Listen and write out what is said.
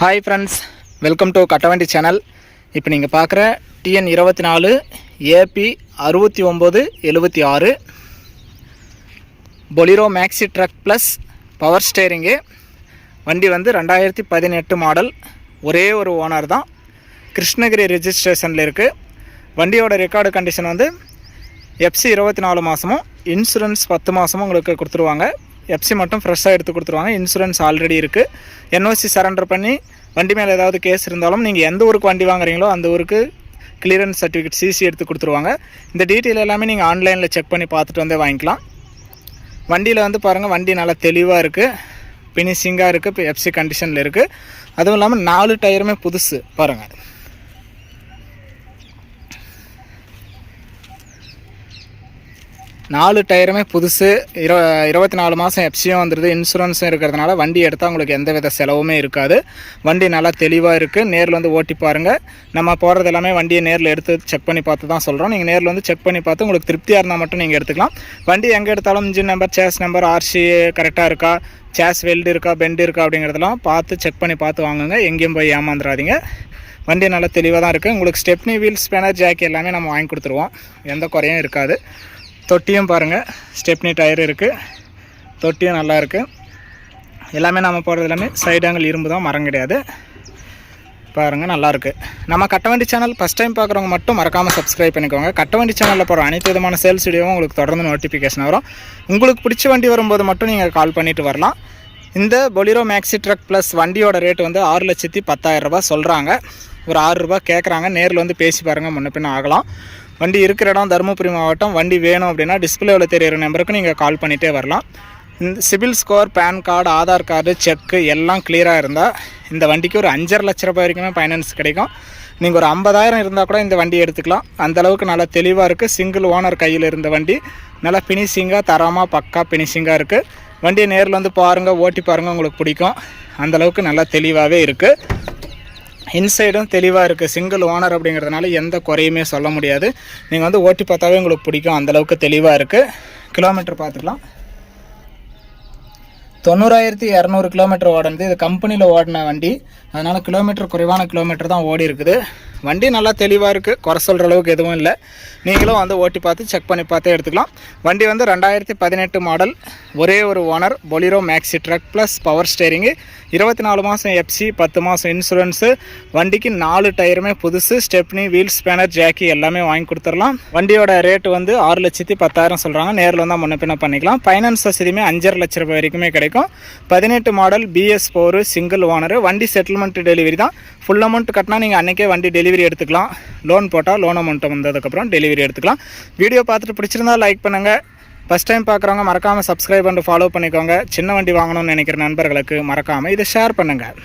Hi friends welcome to Kattavandi channel இப்போ நீங்கள் பார்க்குற டிஎன் இருபத்தி நாலு ஏபி அறுபத்தி ஒம்பது எழுபத்தி ஆறு Bolero maxi truck plus power steering வண்டி வந்து ரெண்டாயிரத்தி பதினெட்டு மாடல் ஒரே ஒரு ஓனர் தான். கிருஷ்ணகிரி ரிஜிஸ்ட்ரேஷனில் இருக்குது வண்டியோட ரெக்கார்டு கண்டிஷன் வந்து எஃப்சி இருபத்தி நாலு மாதமும் இன்சூரன்ஸ் பத்து மாதமும் உங்களுக்கு கொடுத்துருவாங்க. எஃப்சி மட்டும் ஃப்ரெஷ்ஷாக எடுத்து கொடுத்துருவாங்க. இன்சூரன்ஸ் ஆல்ரெடி இருக்குது என்ஓசி சரண்டர் பண்ணி வண்டி மேலே ஏதாவது கேஸ் இருந்தாலும் நீங்கள் எந்த ஊருக்கு வண்டி வாங்குறீங்களோ அந்த ஊருக்கு கிளியரன்ஸ் சர்டிஃபிகேட் சிசி எடுத்து கொடுத்துருவாங்க. இந்த டீட்டெயில் எல்லாமே நீங்கள் ஆன்லைனில் செக் பண்ணி பார்த்துட்டு வந்தே வாங்கிக்கலாம். வண்டியில் வந்து பாருங்கள் வண்டி நல்லா தெளிவாக இருக்குது ஃபினிஷிங்காக இருக்குது இப்போ எஃப்சி கண்டிஷனில் இருக்குது அதுவும் இல்லாமல் நாலு டயருமே புதுசு பாருங்கள் நாலு டயருமே புதுசு இரு இருபத்தி நாலு மாதம் எஃப்சியும் வந்துடுது இன்சூரன்ஸும் இருக்கிறதுனால வண்டி எடுத்தால் உங்களுக்கு எந்த வித செலவுமே இருக்காது. வண்டி நல்லா தெளிவாக இருக்குது நேரில் வந்து ஓட்டி பாருங்கள் நம்ம போகிறது எல்லாமே வண்டியை நேரில் எடுத்து செக் பண்ணி பார்த்து தான் சொல்கிறோம் நீங்கள் நேரில் வந்து செக் பண்ணி பார்த்து உங்களுக்கு திருப்தியாக இருந்தால் மட்டும் நீங்கள் எடுத்துக்கலாம். வண்டி எங்கே எடுத்தாலும் engine number chassis number RC கரெக்டாக இருக்கா? சேஸ் வெல்டு இருக்கா? பெண்டு இருக்கா? அப்படிங்கிறதெல்லாம் பார்த்து செக் பண்ணி பார்த்து வாங்குங்க. எங்கேயும் போய் ஏமாந்துடாதீங்க. வண்டி நல்லா தெளிவாக தான் இருக்குது உங்களுக்கு ஸ்டெப்னி வீல்ஸ் பேனர் ஜாக்கி எல்லாமே நம்ம வாங்கி கொடுத்துருவோம். எந்த குறையும் இருக்காது. தொட்டியும் பாருங்கள் ஸ்டெப்னி டயர் இருக்குது தொட்டியும் நல்லா இருக்குது எல்லாமே நம்ம போடுறது எல்லாமே சைடு இரும்பு தான் மரம் கிடையாது. பாருங்கள் நல்லாயிருக்கு நம்ம கட்டவண்டி சேனல் ஃபஸ்ட் டைம் பார்க்குறவங்க மட்டும் மறக்காமல் சப்ஸ்கிரைப் பண்ணிக்கோங்க. கட்டவண்டி சேனலில் போகிற அனைத்து விதமான சேல்ஸ் வீடியோவும் உங்களுக்கு தொடர்ந்து நோட்டிஃபிகேஷன் வரும். உங்களுக்கு பிடிச்ச வண்டி வரும்போது மட்டும் நீங்கள் கால் பண்ணிவிட்டு வரலாம். இந்த பொலிரோ மேக்ஸி ட்ரக் ப்ளஸ் வண்டியோட ரேட் வந்து ஆறு லட்சத்தி பத்தாயிரம் சொல்கிறாங்க ஒரு ஆறுரூபா கேட்குறாங்க நேரில் வந்து பேசி பாருங்கள் முன்ன பின்ன ஆகலாம். வண்டி இருக்கிற இடம் தருமபுரி மாவட்டம். வண்டி வேணும் அப்படின்னா டிஸ்பிளேவில் தெரியிற நம்பருக்கு நீங்கள் கால் பண்ணிகிட்டே வரலாம். இந்த CIBIL score PAN card Aadhaar card check எல்லாம் கிளியராக இருந்தால் இந்த வண்டிக்கு ஒரு அஞ்சரை லட்ச ரூபாய் வரைக்குமே ஃபைனான்ஸ் கிடைக்கும். நீங்கள் ஒரு ஐம்பதாயிரம் இருந்தால் கூட இந்த வண்டி எடுத்துக்கலாம். அந்த அளவுக்கு நல்லா தெளிவாக இருக்குது சிங்கிள் ஓனர் கையில் இருந்த வண்டி. நல்லா ஃபினிஷிங்காக தரமாக பக்கா ஃபினிஷிங்காக இருக்குது வண்டியை நேரில் வந்து பாருங்கள் ஓட்டி பாருங்கள் உங்களுக்கு பிடிக்கும். அந்தளவுக்கு நல்லா தெளிவாகவே இருக்குது இன்சைடும் தெளிவாக இருக்குது சிங்கிள் ஓனர் அப்படிங்கிறதுனால எந்த குறையுமே சொல்ல முடியாது. நீங்கள் வந்து ஓட்டி பார்த்தாவே உங்களுக்கு பிடிக்கும். அந்தளவுக்கு தெளிவாக இருக்குது கிலோமீட்டர் பார்த்துக்கலாம். தொண்ணூறாயிரத்தி இரநூறு கிலோமீட்டர் ஓடுனது இது கம்பெனியில் ஓடின வண்டி. அதனால் கிலோமீட்டர் குறைவான கிலோமீட்டர் தான் ஓடி இருக்குது வண்டி நல்லா தெளிவாக இருக்குது குறை சொல்கிற அளவுக்கு எதுவும் இல்லை. நீங்களும் வந்து ஓட்டி பார்த்து செக் பண்ணி பார்த்து எடுத்துக்கலாம். வண்டி வந்து ரெண்டாயிரத்தி பதினெட்டு மாடல் ஒரே ஒரு owner Bolero maxi truck plus power steering இருபத்தி நாலு மாதம் எஃப்சி பத்து மாதம் இன்சூரன்ஸு வண்டிக்கு நாலு டயருமே புதுசு. ஸ்டெப்னி வீல் ஸ்பேனர் ஜாக்கி எல்லாமே வாங்கி கொடுத்துடலாம். வண்டியோட ரேட்டு வந்து ஆறு லட்சத்தி பத்தாயிரம் சொல்கிறாங்க நேரில் வந்தால் முன்ன பின்ன பண்ணிக்கலாம். ஃபைனான்ஸ் வசதியுமே அஞ்சரை லட்ச ரூபாய் வரைக்குமே கிடைக்கும். பதினெட்டு model BS four single owner வண்டி செட்டில்மெண்ட் டெலிவரி தான். ஃபுல் அமௌண்ட் கட்டினா நீங்கள் அன்றைக்கே வண்டி டெலிவரி எடுத்துக்கலாம். லோன் போட்டால் லோன் அமௌண்ட்டை வந்ததுக்கப்புறம் டெலிவரி எடுத்துக்கலாம். வீடியோ பார்த்துட்டு பிடிச்சிருந்தா லைக் பண்ணுங்கள் ஃபஸ்ட் டைம் பார்க்குறவங்க மறக்காமல் சப்ஸ்கிரைப் பண்ணிட்டு ஃபாலோ பண்ணிக்கோங்க. சின்ன வண்டி வாங்கணும்னு நினைக்கிற நண்பர்களுக்கு மறக்காமல் இதை ஷேர் பண்ணுங்கள்